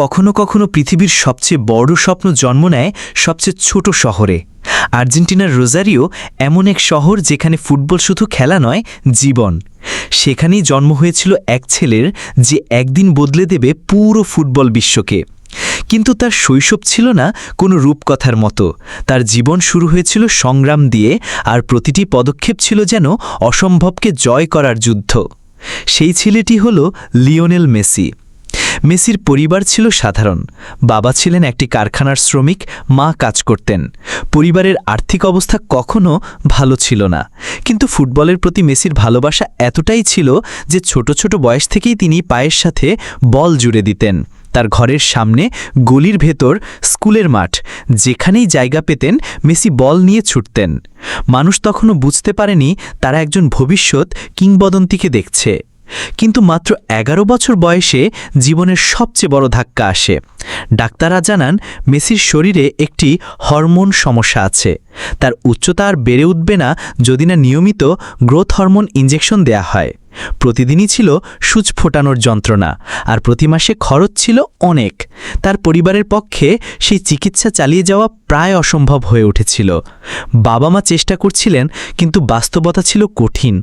কখনো কখনো পৃথিবীর সবচেয়ে বড় স্বপ্ন জন্ম নেয় সবচেয়ে ছোট শহরে। আর্জেন্টিনার রোজারিও এমন এক শহর যেখানে ফুটবল শুধু খেলা নয়, জীবন। সেখানেই জন্ম হয়েছিল এক ছেলের যে একদিন বদলে দেবে পুরো ফুটবল বিশ্বকে। কিন্তু তার শৈশব ছিল না কোনো রূপকথার মতো। তার জীবন শুরু হয়েছিল সংগ্রাম দিয়ে আর প্রতিটি পদক্ষেপ ছিল যেন অসম্ভবকে জয় করার যুদ্ধ। সেই ছেলেটি হল লিওনেল মেসি। মেসির পরিবার ছিল সাধারণ। বাবা ছিলেন একটি কারখানার শ্রমিক, মা কাজ করতেন। পরিবারের আর্থিক অবস্থা কখনো ভালো ছিল না। কিন্তু ফুটবলের প্রতি মেসির ভালোবাসা এতটাই ছিল যে ছোট ছোট বয়স থেকেই তিনি পায়ের সাথে বল জুড়ে দিতেন। তার ঘরের সামনে গলির ভেতর স্কুলের মাঠ, যেখানেই জায়গা পেতেন, মেসি বল নিয়ে ছুটতেন। মানুষ তখনও বুঝতে পারেনি তারা একজন ভবিষ্যৎ কিংবদন্তিকে দেখছে। কিন্তু মাত্র এগারো বছর বয়সে জীবনের সবচেয়ে বড় ধাক্কা আসে। ডাক্তাররা জানান, মেসির শরীরে একটি হরমোন সমস্যা আছে। তার উচ্চতা আর বেড়ে উঠবে না যদি না নিয়মিত গ্রোথ হরমোন ইঞ্জেকশন দেয়া হয়। প্রতিদিনই ছিল সুচ ফোটানোর যন্ত্রণা, আর প্রতি মাসে খরচ ছিল অনেক। তার পরিবারের পক্ষে সেই চিকিৎসা চালিয়ে যাওয়া প্রায় অসম্ভব হয়ে উঠেছিল। বাবা মা চেষ্টা করছিলেন, কিন্তু বাস্তবতা ছিল কঠিন।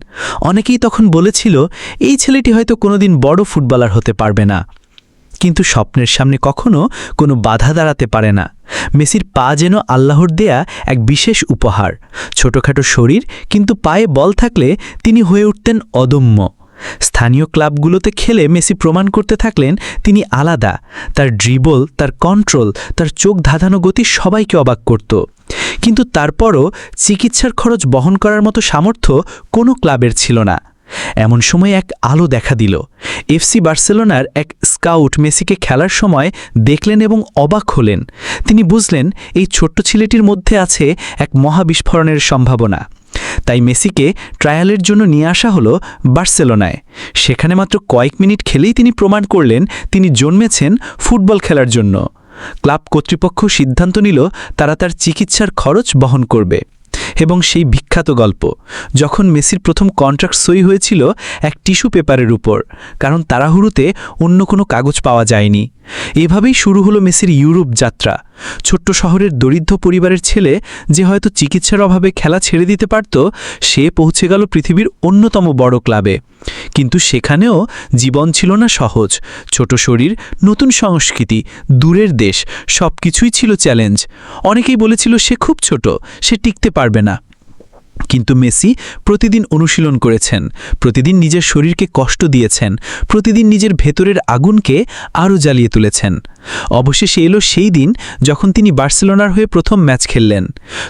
অনেকেই তখন বলেছিল, এই ছেলেটি হয়তো কোনোদিন বড় ফুটবলার হতে পারবে না। কিন্তু স্বপ্নের সামনে কখনো কোনো বাধা দাঁড়াতে পারে না। মেসির পা যেন আল্লাহর দেয়া এক বিশেষ উপহার। ছোটখাটো শরীর কিন্তু পায়ে বল থাকলে তিনি হয়ে উঠতেন অদম্য। স্থানীয় ক্লাবগুলোতে খেলে মেসি প্রমাণ করতে থাকলেন তিনি আলাদা। তার ড্রিবল তার কন্ট্রোল তার চোখ ধাঁধানো গতি সবাইকে অবাক করত। কিন্তু তারপরও চিকিৎসার খরচ বহন করার মতো সামর্থ্য কোনো ক্লাবের ছিল না। এমন সময় এক আলো দেখা দিল। এফসি বার্সেলোনার এক স্কাউট মেসিকে খেলার সময় দেখলেন এবং অবাক হলেন। তিনি বুঝলেন, এই ছোট্ট ছেলেটির মধ্যে আছে এক মহাবিস্ফোরণের সম্ভাবনা। তাই মেসিকে ট্রায়ালের জন্য নিয়ে আসা হলো বার্সেলোনায়। সেখানে মাত্র কয়েক মিনিট খেলেই তিনি প্রমাণ করলেন তিনি জন্মেছেন ফুটবল খেলার জন্য। ক্লাব কর্তৃপক্ষ সিদ্ধান্ত নিল, তারা তার চিকিৎসার খরচ বহন করবে। এবং সেই বিখ্যাত গল্প। যখন মেসির প্রথম কন্ট্রাক্ট সই হয়েছিল এক টিস্যু পেপারের উপর, কারণ তাড়াহুড়োতে অন্য কোনো কাগজ পাওয়া যায়নি। এভাবেই শুরু হলো মেসির ইউরোপ যাত্রা। ছোট্ট শহরের দরিদ্র পরিবারের ছেলে যে হয়তো চিকিৎসার অভাবে খেলা ছেড়ে দিতে পারত, সে পৌঁছে গেল পৃথিবীর অন্যতম বড় ক্লাবে। কিন্তু সেখানেও জীবন ছিল না সহজ। ছোট শরীর, নতুন সংস্কৃতি, দূরের দেশ সব কিছুই ছিল চ্যালেঞ্জ অনেকেই বলেছিল সে খুব ছোট, সে টিকতে পারবে না। কিন্তু মেসি প্রতিদিন অনুশীলন করেছেন, প্রতিদিন নিজের শরীরকে কষ্ট দিয়েছেন, প্রতিদিন নিজের ভেতরের আগুনকে আরও জ্বালিয়ে তুলেছেন। অবশেষে এলো সেই দিন যখন তিনি বার্সেলোনার হয়ে প্রথম ম্যাচ খেললেন।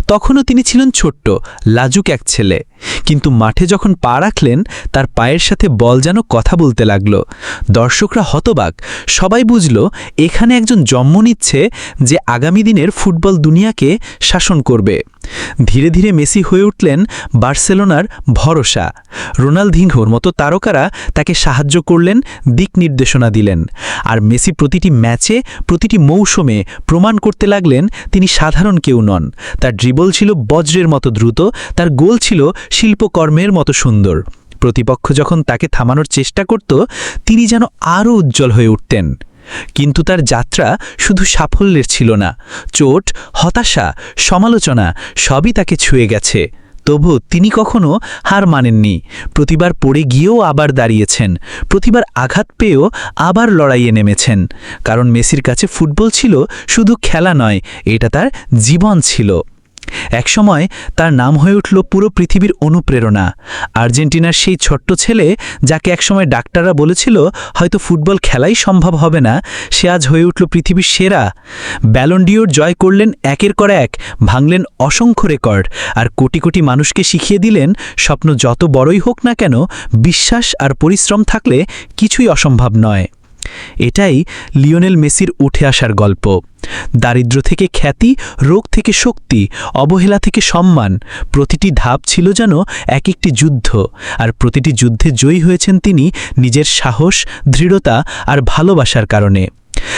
তখনও তিনি ছিলেন ছোট্ট, লাজুক এক ছেলে। কিন্তু মাঠে যখন পা রাখলেন, তার পায়ের সাথে বল যেন কথা বলতে লাগল। দর্শকরা হতবাক, সবাই বুঝল, এখানে একজন জন্ম নিচ্ছে যে আগামী দিনের ফুটবল দুনিয়াকে শাসন করবে। ধীরে ধীরে মেসি হয়ে উঠলেন বার্সেলোনার ভরসা। রোনালদিনহোর মতো তারকারা তাকে সাহায্য করলেন, দিক নির্দেশনা দিলেন। আর মেসি প্রতিটি ম্যাচে, প্রতিটি মৌসুমে প্রমাণ করতে লাগলেন তিনি সাধারণ কেউ নন। তার ড্রিবল ছিল বজ্রের মতো দ্রুত, তার গোল ছিল শিল্পকর্মের মতো সুন্দর। প্রতিপক্ষ যখন তাকে থামানোর চেষ্টা করত, তিনি যেন আরও উজ্জ্বল হয়ে উঠতেন। কিন্তু তার যাত্রা শুধু সাফল্যের ছিল না। চোট, হতাশা, সমালোচনা সবই তাকে ছুঁয়ে গেছে। তবু তিনি কখনো হার মানেননি। প্রতিবার পড়ে গিয়েও আবার দাঁড়িয়েছেন। প্রতিবার আঘাত পেয়েও আবার লড়াইয়ে নেমেছেন। কারণ মেসির কাছে ফুটবল ছিল শুধু খেলা নয়, এটা তার জীবন ছিল। একসময় তার নাম হয়ে উঠল পুরো পৃথিবীর অনুপ্রেরণা। আর্জেন্টিনার সেই ছোট্ট ছেলে, যাকে একসময় ডাক্তাররা বলেছিল, হয়তো ফুটবল খেলাই সম্ভব হবে না, সে আজ হয়ে উঠল পৃথিবীর সেরা। ব্যালন্ডিওর জয় করলেন একের পর এক, ভাঙলেন অসংখ্য রেকর্ড, আর কোটি কোটি মানুষকে শিখিয়ে দিলেন, স্বপ্ন যত বড়ই হোক না কেন, বিশ্বাস আর পরিশ্রম থাকলে কিছুই অসম্ভব নয়। এটাই লিওনেল মেসির উঠে আসার গল্প। দারিদ্র থেকে খ্যাতি, রোগ থেকে শক্তি, অবহেলা থেকে সম্মান, প্রতিটি ধাপ ছিল যেন এক একটি যুদ্ধ, আর প্রতিটি যুদ্ধে জয়ী হয়েছেন তিনি নিজের সাহস, দৃঢ়তা আর ভালোবাসার কারণে।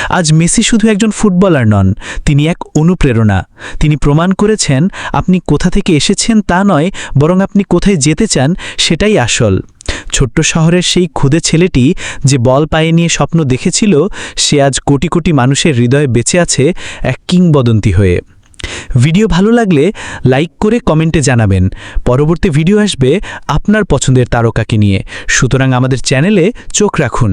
আজ মেসি শুধু একজন ফুটবলার নন, তিনি এক অনুপ্রেরণা। তিনি প্রমাণ করেছেন, আপনি কোথা থেকে এসেছেন তা নয়, বরং আপনি কোথায় যেতে চান, সেটাই আসল। ছোট্ট শহরের সেই ক্ষুদে ছেলেটি যে বল পায়ে নিয়ে স্বপ্ন দেখেছিল, সে আজ কোটি কোটি মানুষের হৃদয়ে বেঁচে আছে এক কিংবদন্তি হয়ে। ভিডিও ভালো লাগলে লাইক করে কমেন্টে জানাবেন। পরবর্তী ভিডিও আসবে আপনার পছন্দের তারকাকে নিয়ে। সুতরাং আমাদের চ্যানেলে চোখ রাখুন।